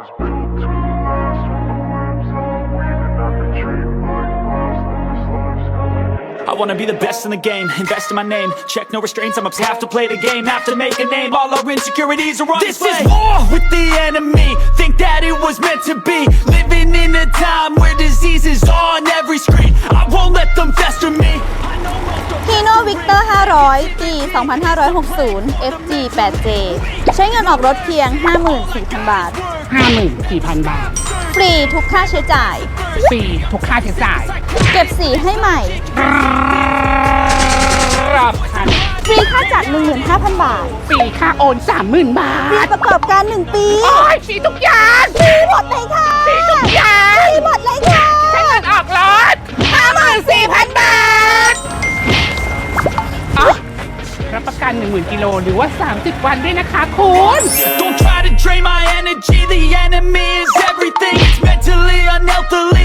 was built to last on the whims of the weaving. I could treat my past like this life's coming. I wanna be the best in the game, invest in my name. Check no restraints, I'm have to play the game, have to make a name. All our insecurities are on This is war with the enemy. Think that it was meant to be. Living in a time where disease is on every screen. I won't let them fester me. I know most of ฮีโน่วิกเตอร์ 500 ปี 2560 FG 8J ใช้เงินออกรถเพียง 54,000 บาท 54,000 บาท ฟรีทุกค่าใช้จ่าย ฟรีทุกค่าใช้จ่ายเก็บสีให้ใหม่ รอบคันฟรีค่าจัด 15,000 บาท ฟรีค่าโอน 30,000 บาฟรีท ประกอบการ 1 ปีโอ้ยฟรีทุกอย่างฟรีหมดเลยค่ะฟรีทุกอย่างฟรีหมดเลยค่ะใช้เงินออกรถ54,000 บาทอ๋อรับประกัน 10,000 กิโลหรือว่า 30 วันด้วยนะคะคุณ I the